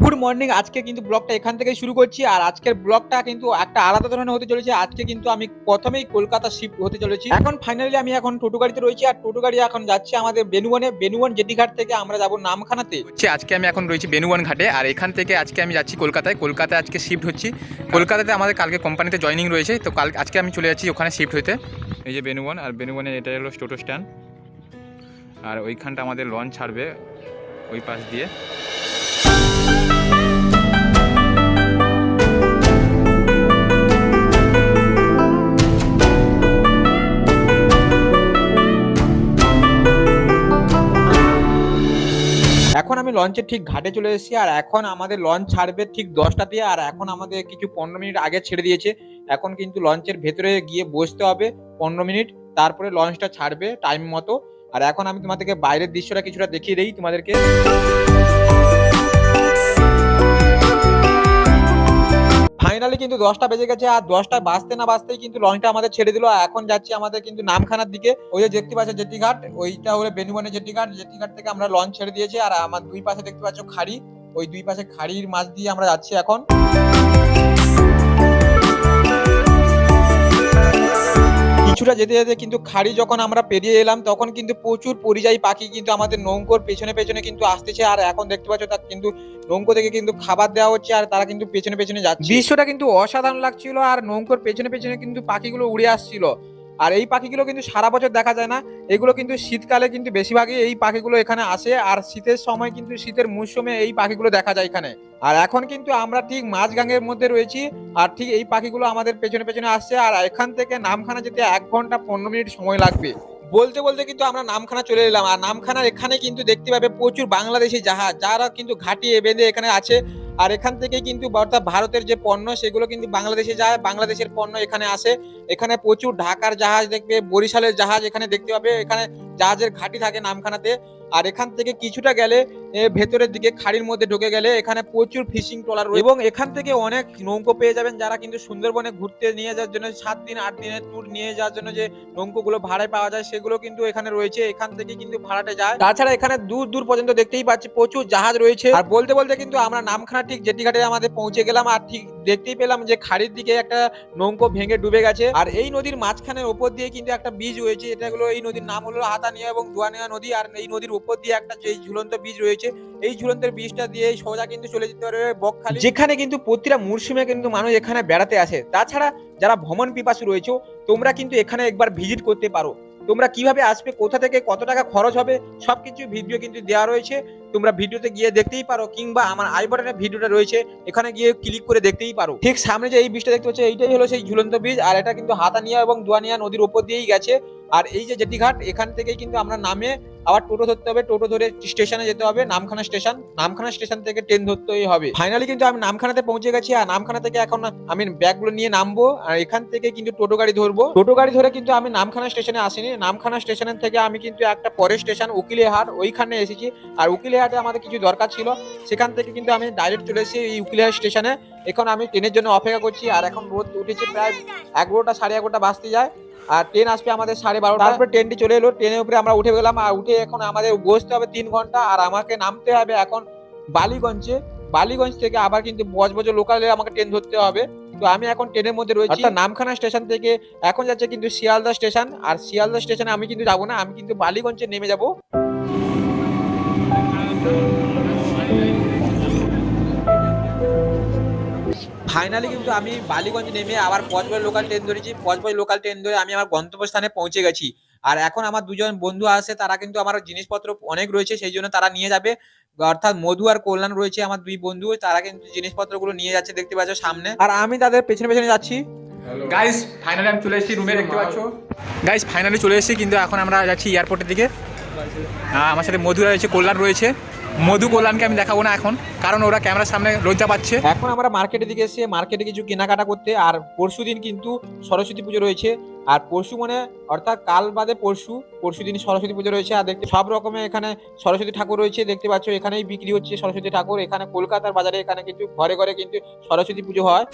Good morning আজকে কিন্তু ব্লগটা এখান থেকে শুরু করছি। আর আজকের ব্লগটা কিন্তু একটা আলাদা ধরনের হতে চলেছে। আজকে কিন্তু আমি প্রথমেই কলকাতা শিফট হতে চলেছি। এখন ফাইনালি আমি এখন টোটো গাড়িতে রয়েছি। আর টোটো গাড়ি এখন যাচ্ছে আমাদের বেনুবনে। বেনুবন জেটিঘাট থেকে আমরা যাব নামখানাতে। হচ্ছে আজকে আমি এখন রয়েছি বেনুবন ঘাটে। আর এখান থেকে আজকে আমি যাচ্ছি কলকাতায়। কলকাতায় আজকে শিফট হচ্ছি। কলকাতাতে আমাদের কালকে কোম্পানিতে জয়নিং রয়েছে। তো কাল আজকে আমি চলে যাচ্ছি ওখানে শিফট হতে। এই যে বেনুবন। আর বেনুবনের এটা হলো টোটো স্ট্যান্ড আর ওইখানটা আমাদের লঞ্চ ছাড়বে ওই পাশ দিয়ে। এখন আমি লঞ্চের ঠিক ঘাটে চলে এসেছি, আর এখন আমাদের লঞ্চ ছাড়বে ঠিক দশটা দিয়ে, আর এখন আমাদের কিছু পনেরো মিনিট আগে ছেড়ে দিয়েছে। এখন কিন্তু লঞ্চের ভেতরে গিয়ে বসতে হবে পনেরো মিনিট, তারপরে লঞ্চটা ছাড়বে টাইম মতো। আর এখন আমি তোমাদেরকে বাইরের দৃশ্যটা কিছুটা দেখিয়ে দিই তোমাদেরকে। ফাইনালি কিন্তু দশটা বেজে গেছে আর দশটা বাঁচতে না বাঁচতেই কিন্তু লঞ্চটা আমাদের ছেড়ে দিল। এখন যাচ্ছি আমাদের কিন্তু নামখানার দিকে। ওই যে দেখতে পাচ্ছ জেটিঘাট ওইটা হলো বেনুবনের জেটিঘাট জেটিঘাট থেকে আমরা লঞ্চ ছেড়ে দিয়েছি আর আমার দুই পাশে দেখতে পাচ্ছ খাড়ি। ওই দুই পাশে খাড়ির মাছ দিয়ে আমরা যাচ্ছি এখন। কিছুটা যেতে যেতে কিন্তু খাড়ি যখন আমরা পেরিয়ে এলাম, তখন কিন্তু প্রচুর পরিযায়ী পাখি কিন্তু আমাদের নৌকোর পেছনে পেছনে কিন্তু আসতেছে। আর এখন দেখতে পাচ্ছ তার কিন্তু নৌকো থেকে কিন্তু খাবার দেওয়া হচ্ছে আর তারা কিন্তু পেছনে পেছনে যাচ্ছে। দৃশ্যটা কিন্তু অসাধারণ লাগছিল আর নৌকোর পেছনে পেছনে কিন্তু পাখিগুলো উড়ে আসছিল। আর এই পাখিগুলো কিন্তু সারা বছর দেখা যায় না। এগুলো কিন্তু শীতকালে কিন্তু বেশিরভাগই এই পাখিগুলো এখানে আসে। আর শীতের সময় কিন্তু শীতের মৌসুমে এই পাখিগুলো দেখা যায় এখানে। আর এখন কিন্তু আমরা ঠিক মাঝগাঙ্গের মধ্যে রয়েছি। আর ঠিক এই পাখিগুলো আমাদের পেছনে পেছনে আসছে। আর এখান থেকে নামখানা যেতে এক ঘণ্টা পনেরো মিনিট সময় লাগবে। বলতে বলতে কিন্তু আমরা নামখানা চলে এলাম। আর নামখানার এখানে কিন্তু দেখতে পাবে প্রচুর বাংলাদেশি জাহাজ। যারা কিন্তু ঘাটিয়ে বেঁধে এখানে আছে। আর এখান থেকে কিন্তু অর্থাৎ ভারতের যে পণ্য, সেগুলো কিন্তু বাংলাদেশে যায়। বাংলাদেশের পণ্য এখানে আসে। এখানে প্রচুর ঢাকার জাহাজ দেখবে, বরিশালের জাহাজ এখানে দেখতে পাবে। এখানে জাহাজের ঘাঁটি থাকে নামখানাতে। আর এখান থেকে কিছুটা গেলে ভেতরের দিকে খাড়ির মধ্যে ঢুকে গেলে এখানে প্রচুর ফিশিং ট্রলার এবং এখান থেকে অনেক নৌকো পেয়ে যাবেন যারা কিন্তু সুন্দরবনে ঘুরতে নিয়ে যাওয়ার জন্য, সাত দিন, আট দিনের ট্যুর নিয়ে যাওয়ার জন্য যে নৌকোগুলো ভাড়ায় পাওয়া যায়, সেগুলো কিন্তু এখানে রয়েছে। এখান থেকে কিন্তু ভাড়াটা যায়। তাছাড়া এখানে দূর দূর পর্যন্ত দেখতেই পাচ্ছি প্রচুর জাহাজ রয়েছে। আর বলতে বলতে কিন্তু আমরা নামখানা ঠিক জেটি ঘাটে আমাদের পৌঁছে গেলাম। আর ঠিক দেখতেই পেলাম যে খাড়ির দিকে একটা নৌকো ভেঙে ডুবে গেছে। আর এই নদীর মাঝখানের ওপর দিয়ে কিন্তু একটা বীজ রয়েছে। এটা হলো, এই নদীর নাম হলো হাতানিয়া এবং দুয়ানিয়া নদী। আর এই নদীর উপর দিয়ে একটা যে ঝুলন্ত বীজ রয়েছে, এই ঝুলন্ত বীজটা দিয়ে সোজা কিন্তু চলে যেতে পারবে বকখালি। যেখানে কিন্তু প্রতিটা মরশুমে কিন্তু মানুষ এখানে বেড়াতে আসে। তাছাড়া যারা ভ্রমণ পিপাসু রয়েছে, তোমরা কিন্তু এখানে একবার ভিজিট করতে পারো। তোমরা কীভাবে আসবে, কোথা থেকে কত টাকা খরচ হবে, সবকিছু ভিডিও কিন্তু দেওয়া রয়েছে। তোমরা ভিডিওতে গিয়ে দেখতেই পারো, কিংবা আমার আই বাটনের ভিডিওটা রয়েছে, এখানে গিয়ে ক্লিক করে দেখতেই পারো। ঠিক সামনে যে এই বীজটা দেখতে পাচ্ছ, এইটাই হলো সেই ঝুলন্ত ব্রিজ আর এটা কিন্তু হাতানিয়া এবং দুয়ানিয়া নদীর উপর দিয়েই গেছে। আর এই যে জেটিঘাট, এখান থেকেই কিন্তু আমরা নামে আবার টোটো ধরতে হবে, টোটো ধরে স্টেশনে যেতে হবে, নামখানা স্টেশন। নামখানা স্টেশন থেকে ট্রেন ধরতেই হবে। ফাইনালি কিন্তু আমি নামখানাতে পৌঁছে গেছি আর নামখানা থেকে এখন আমি ব্যাগগুলো নিয়ে নামবো আর এখান থেকে কিন্তু টোটো গাড়ি ধরবো। টোটো গাড়ি ধরে কিন্তু আমি নামখানা স্টেশনে আসিনি। নামখানা স্টেশনের থেকে আমি কিন্তু একটা পরের স্টেশন, উকিলেহাট, ওইখানে এসেছি। আর উকিলেহাটে আমাদের কিছু দরকার ছিল। সেখান থেকে কিন্তু আমি ডাইরেক্ট চলে এসেছি এই উকিলেহাট স্টেশনে। এখন আমি ট্রেনের জন্য অপেক্ষা করছি আর এখন রোদ উঠেছে প্রায় এগারোটা সাড়ে এগারোটা বাজতে যায়। আর ট্রেন আসবে আমাদের সাড়ে বারোটা। তারপরে ট্রেনটি চলে এলো। ট্রেনের উপরে আমরা উঠে গেলাম আর উঠে এখন আমাদের বসতে হবে তিন ঘণ্টা। আর আমাকে নামতে হবে এখন বালিগঞ্জে। বালিগঞ্জ থেকে আবার কিন্তু বজ বজবজ লোকালে আমাকে ট্রেন ধরতে হবে। তো আমি এখন ট্রেনের মধ্যে রয়েছি। নামখানা স্টেশন থেকে এখন যাচ্ছে কিন্তু শিয়ালদা স্টেশন আর শিয়ালদা স্টেশনে আমি কিন্তু যাব না আমি কিন্তু বালিগঞ্জে নেমে যাব। ফাইনালি কিন্তু আমি বালিগঞ্জ নেমে আবার পচবই লোকাল ট্রেন ধরেছি। পচবই লোকাল ট্রেন ধরে আমি আমার গন্তব্যস্থানে পৌঁছে গেছি। আর এখন আমার দুজন বন্ধু আছে, তারা কিন্তু আমার জিনিসপত্র অনেক রয়েছে, সেই জন্য তারা নিয়ে যাবে। অর্থাৎ মধু আর কল্যাণ রয়েছে আমার দুই বন্ধু, তারা কিন্তু জিনিসপত্রগুলো নিয়ে যাচ্ছে দেখতে পাচ্ছ সামনে। আর আমি তাদের পেছনে পেছনে যাচ্ছি। গাইস ফাইনালি আমি চলে এসেছি রুমে দেখতে পাচ্ছ? গাইস ফাইনালি চলে এসেছি, কিন্তু এখন আমরা যাচ্ছি এয়ারপোর্টের দিকে। আমার সাথে মধু রয়েছে, কল্যাণ রয়েছে। মধু কল্যাণকে আমি দেখাবো না এখন, কারণ ওরা ক্যামেরার সামনে লজ্জা পাচ্ছে। এখন আমরা মার্কেটের দিকে এসে মার্কেটে কিছু কেনাকাটা করতে, আর পরশু দিন কিন্তু সরস্বতী পুজো রয়েছে। আর পরশু মানে অর্থাৎ কাল বাদে পরশু পরশু দিন সরস্বতী পুজো রয়েছে। আর দেখতে সব রকমের এখানে সরস্বতী ঠাকুর রয়েছে, দেখতে পাচ্ছ এখানেই বিক্রি হচ্ছে সরস্বতী ঠাকুর। এখানে কলকাতার বাজারে এখানে কিন্তু ঘরে ঘরে কিন্তু সরস্বতী পুজো হয়।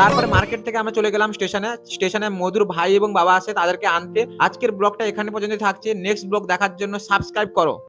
তারপরে মার্কেট থেকে আমরা চলে গেলাম স্টেশনে স্টেশনে মধুর ভাই এবং বাবা আছে, তাদেরকে আনতে। আজকের ব্লগটা এখানে পর্যন্ত থাকছে। নেক্সট ব্লগ দেখার জন্য সাবস্ক্রাইব করো।